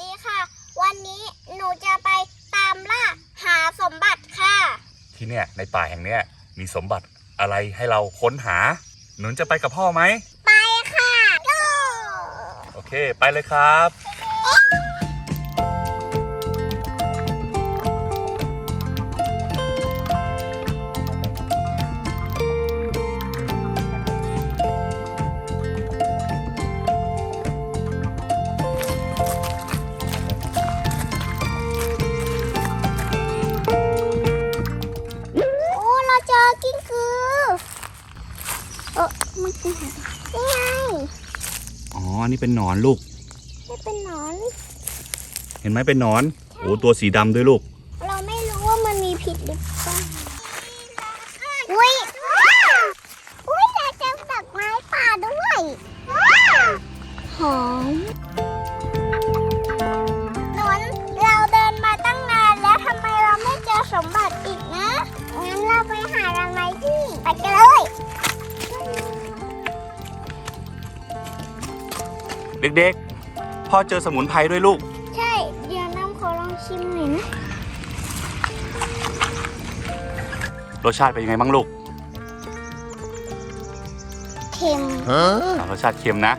ดีค่ะ วันนี้หนูจะไปตามล่าหาสมบัติค่ะ ที่เนี่ยในป่าแห่งเนี้ยมีสมบัติอะไรให้เราค้นหา หนุนจะไปกับพ่อไหม ไปค่ะโยโอเค ไปเลยครับ เจอกิ้งกือเออมันคือหานี่ไงอ๋อนี่เป็นหนอนลูกไม่เป็นหนอน เห็นไหมเป็นหนอนโอ้ตัวสีดำด้วยลูก เราไม่รู้ว่ามันมีพิษหรือเปล่าอุ้ยอุ้ยเราเจอดอกไม้ป่าด้วยหอม เด็กๆ พ่อเจอสมุนไพรด้วยลูก ใช่ เดี๋ยวน้ำขอลองชิมหน่อยนะรสชาติเป็นยังไงบ้างลูกเค็มอ่ารสชาติเค็มนะ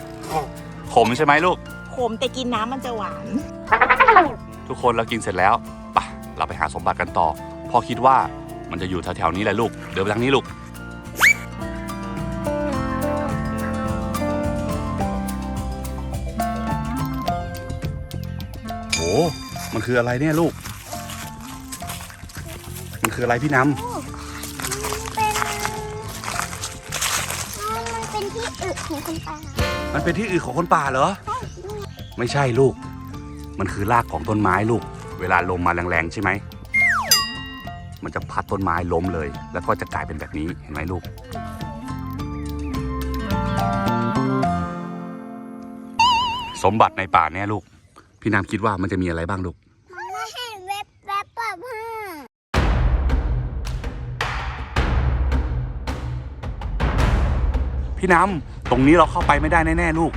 ขมใช่ไหมลูก ขมแต่กินน้ำมันจะหวาน ทุกคนเรากินเสร็จแล้วไปะเราไปหาสมบัติกันต่อ พ่อคิดว่ามันจะอยู่แถวๆนี้แหละลูก เดินไปทางนี้ลูก มันคืออะไรเนี่ยลูก มันคืออะไรพี่น้เป็นมันเป็นที่อึของคนตาำมันเป็นที่อื่นของคนป่าเหรอ ไม่ใช่ลูก มันคือรากของต้นไม้ลูก เวลาลมมาแรงๆใช่ไหม มันจะพัดต้นไม้ล้มเลย แล้วก็จะกลายเป็นแบบนี้เห็นไหมลูกสมบัติในป่าเนี่ยลูก พี่น้ำคิดว่ามันจะมีอะไรบ้างลูกมันไม่ให้เว็บแวบแบบห้าพี่น้ำตรงนี้เราเข้าไปไม่ได้แน่ๆลูก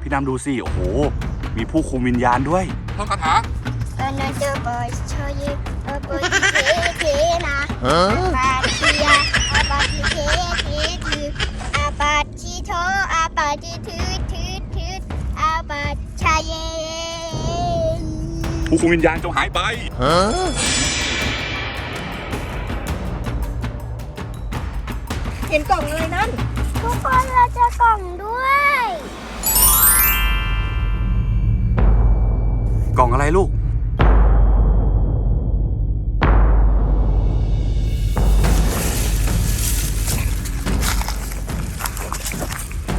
พี่น้ำดูสิโอ้โห มีผู้คุมวิญญาณด้วยท่องคาถาเออนาเจอปอยชอยิเออปอยเทเทนะอาปาชิยาอาปาชิเทเททืออาปาชิโทอาปาชิทือทือ ผู้คุมวิญญาณจงหายไป เห็นกล่องอะไรนั่น ทุกคนเราเจะกล่องด้วย กล่องอะไรลูก ม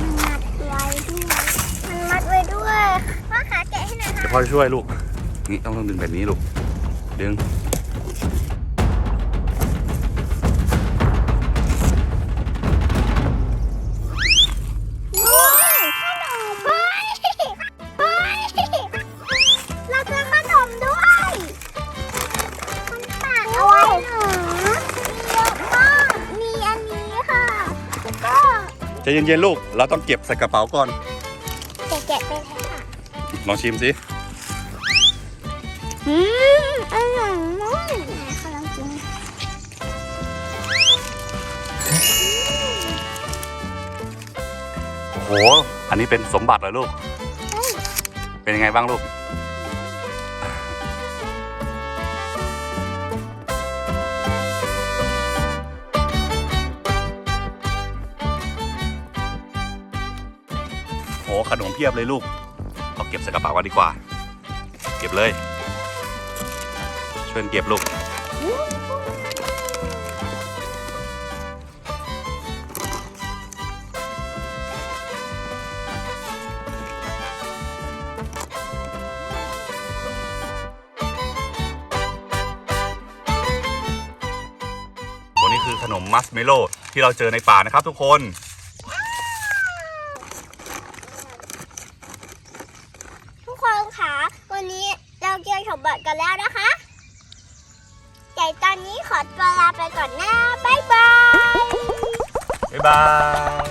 ันมัดไว้ด้วย มันมัดไว้ด้วยพ่อขาแกะให้หน่อยเดี๋ยวค่ะ พ่อจะช่วยลูก นี่ต้องต้องดึงแบบนี้ลูก ดึงว้าวขนมเฮ้ยเฮ้ยเราเจอขนมด้วยมันปากเอาไว้เหรอมีเยอะมากมีอันนี้ค่ะแล้วก็ใจเย็นๆลูก เราต้องเก็บใส่กระเป๋าก่อน แกะๆไปเลยค่ะ ลองชิมสิ อืมอร่อยมากขอลองกินโอ้โห อันนี้เป็นสมบัติเหรอลูก เป็นยังไงบ้างลูกโหขนมเพียบเลยลูกเอาเก็บใส่กระเป๋ากันดีกว่า เก็บเลย ช่วยกันเก็บลูกตัวนี้คือขนมมัสเมโลที่เราเจอในป่านะครับทุกคนทุกคนคะวันนี้เราเกี่ยวสมบัติกันแล้วนะคะ อนนี้ขอตัวลาไปก่อนนะ บ๊ายบาย บ๊ายบาย